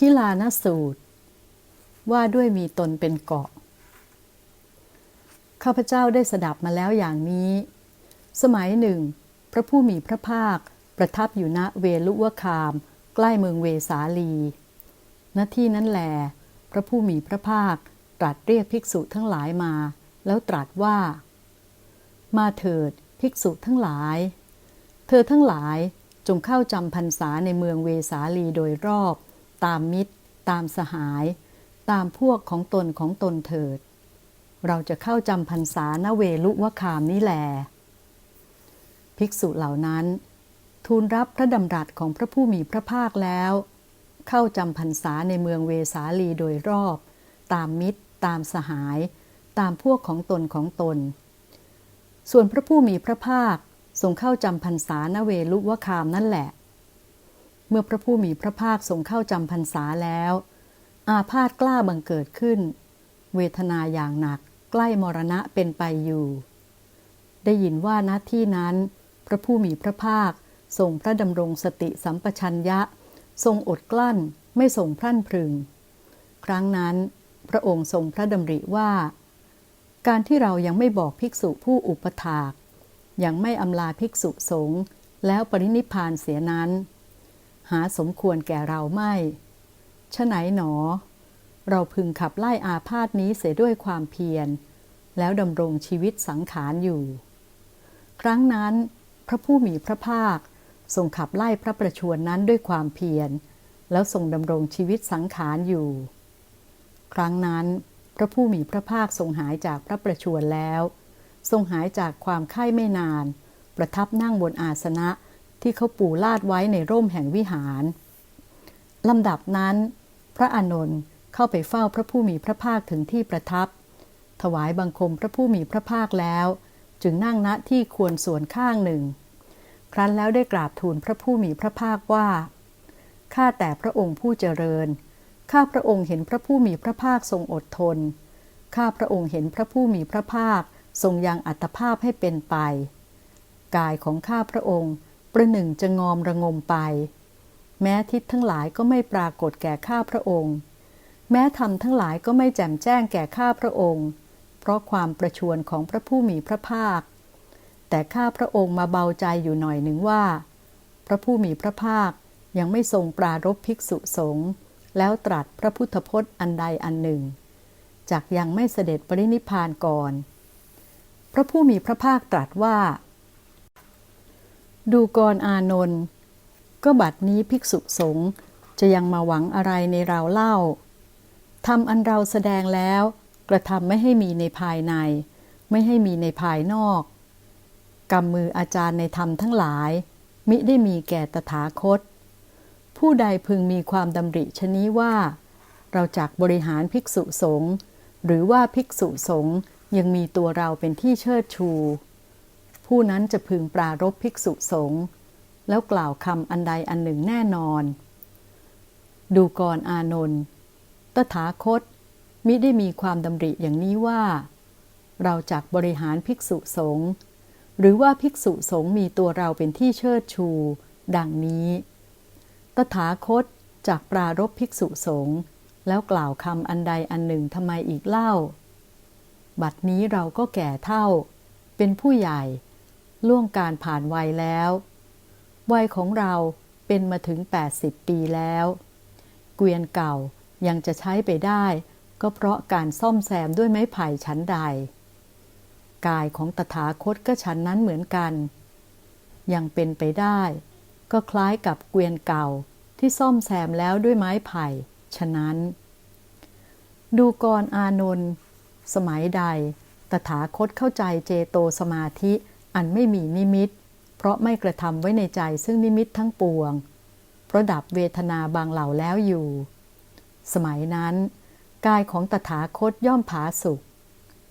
คิลานสูตร ว่าด้วยมีตนเป็นเกาะ ข้าพเจ้าได้สดับมาแล้วอย่างนี้ สมัยหนึ่ง พระผู้มีพระภาคประทับอยู่ณเวลุวคาม ใกล้เมืองเวสาลี ณที่นั้นแหลพระผู้มีพระภาคตรัสเรียกภิกษุทั้งหลายมา แล้วตรัสว่า มาเถิดภิกษุทั้งหลาย เธอทั้งหลายจงเข้าจำพรรษาในเมืองเวสาลีโดยรอบ ตามมิตร ตามสหาย ตามพวกของตนของตนเถิด เราจะเข้าจำพรรษาณเวลุวะคามนี่แหลภิกษุเหล่านั้น ทูลรับพระดำรัสของพระผู้มีพระภาคแล้ว เข้าจำพรรษาในเมืองเวสาลีโดยรอบ ตามมิตร ตามสหาย ตามพวกของตนของตน ส่วนพระผู้มีพระภาคทรงเข้าจำพรรษาณเวลุวะคามนั่นแหละ เมื่อพระผู้มีพระภาคทรงเข้าจำพรรษาแล้ว อาพาธกล้าบังเกิดขึ้น เวทนาอย่างหนักใกล้มรณะเป็นไปอยู่ ได้ยินว่าณที่นั้น พระผู้มีพระภาคทรงพระดำรงสติสัมปชัญญะ ทรงอดกลั้นไม่ทรงพรั่นพรึง ครั้งนั้น พระองค์ทรงพระดำริว่า การที่เรายังไม่บอกภิกษุผู้อุปถาก ยังไม่อำลาภิกษุสงฆ์แล้วปรินิพานเสียนั้น หาสมควรแก่เราไม่ฉไหนหนอ เราพึงขับไล่อาพาธนี้เสียด้วยความเพียร แล้วดำรงชีวิตสังขารอยู่ ครั้งนั้น พระผู้มีพระภาคทรงขับไล่พระประชวรนนั้นด้วยความเพียร แล้วทรงดำรงชีวิตสังขารอยู่ ครั้งนั้น พระผู้มีพระภาคทรงหายจากพระประชวรแล้ว ทรงหายจากความไข้ไม่นาน ประทับนั่งบนอาสนะ ที่เขาปูลาดไว้ในร่มแห่งวิหารลำดับนั้น พระอานนท์เข้าไปเฝ้าพระผู้มีพระภาคถึงที่ประทับ ถวายบังคมพระผู้มีพระภาคแล้ว จึงนั่งณที่ควรส่วนข้างหนึ่ง ครั้นแล้วได้กราบทูลพระผู้มีพระภาคว่าข้าแต่พระองค์ผู้เจริญข้าพระองค์เห็นพระผู้มีพระภาคทรงอดทนข้าพระองค์เห็นพระผู้มีพระภาคทรงยังอัตภาพให้เป็นไป กายของข้าพระองค์ ประหนึ่งจะงอมระงมไป แม้ทิศทั้งหลายก็ไม่ปรากฏแก่ข้าพระองค์ แม้ธรรมทั้งหลายก็ไม่แจ่มแจ้งแก่ข้าพระองค์ เพราะความประชวรของพระผู้มีพระภาค แต่ข้าพระองค์มาเบาใจอยู่หน่อยหนึ่งว่า พระผู้มีพระภาคยังไม่ทรงปรารบภิกษุสงฆ์แล้วตรัสพระพุทธพจน์อันใดอันหนึ่งจากยังไม่เสด็จปรินิพานก่อน พระผู้มีพระภาคตรัสว่า ดูกรอานนท์ก็บัดนี้ภิกษุสงฆ์จะยังมาหวังอะไรในเราเล่าทำอันเราแสดงแล้ว กระทำไม่ให้มีในภายใน ไม่ให้มีในภายนอกกำมืออาจารย์ในธรรมทั้งหลาย มิได้มีแก่ตถาคต ผู้ใดพึงมีความดำริชนี้ว่า เราจากบริหารภิกษุสงฆ์หรือว่าภิกษุสงฆ์ยังมีตัวเราเป็นที่เชิดชู ผู้นั้นจะพึงปรารบภิกษุสงฆ์แล้วกล่าวคำอันใดอันหนึ่งแน่นอน ดูกรอานนท์ตถาคต มิได้มีความดำริอย่างนี้ว่า เราจากบริหารภิกษุสงฆ์หรือว่าภิกษุสงฆ์มีตัวเราเป็นที่เชิดชู ดังนี้ ตถาคตจากปรารบภิกษุสงฆ์แล้วกล่าวคำอันใดอันหนึ่งทำไมอีกเล่า บัดนี้เราก็แก่เท่า เป็นผู้ใหญ่ ล่วงการผ่านวัยแล้ว วัยของเราเป็นมาถึง 80 ปีแล้ว เกวียนเก่ายังจะใช้ไปได้ ก็เพราะการซ่อมแซมด้วยไม้ไผ่ชั้นใด กายของตถาคตก็ชั้นนั้นเหมือนกัน ยังเป็นไปได้ ก็คล้ายกับเกวียนเก่าที่ซ่อมแซมแล้วด้วยไม้ไผ่ ฉะนั้น ดูกรอานนท์สมัยใด ตถาคตเข้าใจเจโตสมาธิ อันไม่มีนิมิต เพราะไม่กระทำไว้ในใจซึ่งนิมิตทั้งปวง เพราะดับเวทนาบางเหล่าแล้วอยู่ สมัยนั้น กายของตถาคตย่อมผาสุก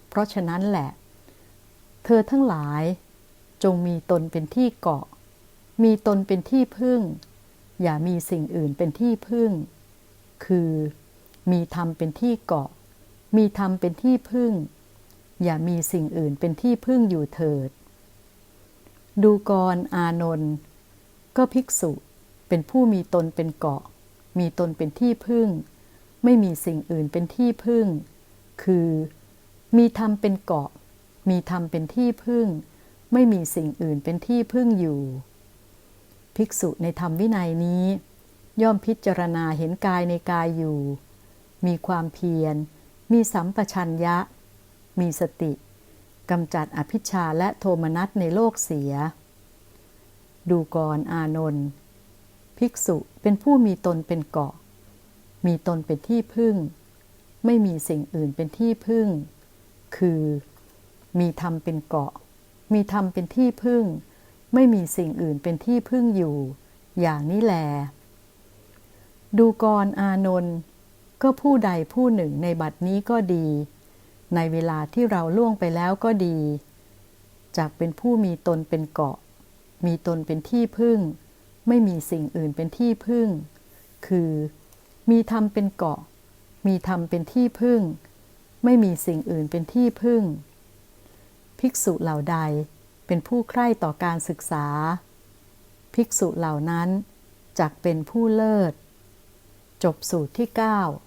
เพราะฉะนั้นแหละ เธอทั้งหลายจงมีตนเป็นที่เกาะ มีตนเป็นที่พึ่ง อย่ามีสิ่งอื่นเป็นที่พึ่ง คือ มีธรรมเป็นที่เกาะ มีธรรมเป็นที่พึ่ง อย่ามีสิ่งอื่นเป็นที่พึ่งอยู่เถิด ดูกรอานนท์ก็ภิกษุเป็นผู้มีตนเป็นเกาะ มีตนเป็นที่พึ่ง ไม่มีสิ่งอื่นเป็นที่พึ่ง คือ มีธรรมเป็นเกาะ มีธรรมเป็นที่พึ่ง ไม่มีสิ่งอื่นเป็นที่พึ่งอยู่ ภิกษุในธรรมวินัยนี้ ย่อมพิจารณาเห็นกายในกายอยู่ มีความเพียร มีสัมปชัญญะ มีสติ กำจัดอภิชาและโทมนัสในโลกเสีย ดูกรอานนท์ภิกษุเป็นผู้มีตนเป็นเกาะ มีตนเป็นที่พึ่ง ไม่มีสิ่งอื่นเป็นที่พึ่ง คือ มีธรรมเป็นเกาะ มีธรรมเป็นที่พึ่ง ไม่มีสิ่งอื่นเป็นที่พึ่งอยู่ อย่างนี้แล ดูกรอานนท์ก็ผู้ใดผู้หนึ่งในบัดนี้ก็ดี ในเวลาที่เราล่วงไปแล้วก็ดี จากเป็นผู้มีตนเป็นเกาะ มีตนเป็นที่พึ่ง ไม่มีสิ่งอื่นเป็นที่พึ่ง คือ มีธรรมเป็นเกาะ มีธรรมเป็นที่พึ่ง ไม่มีสิ่งอื่นเป็นที่พึ่ง ภิกษุเหล่าใดเป็นผู้ใคร่ต่อการศึกษา ภิกษุเหล่านั้นจักเป็นผู้เลิศ จบสูตรที่ 9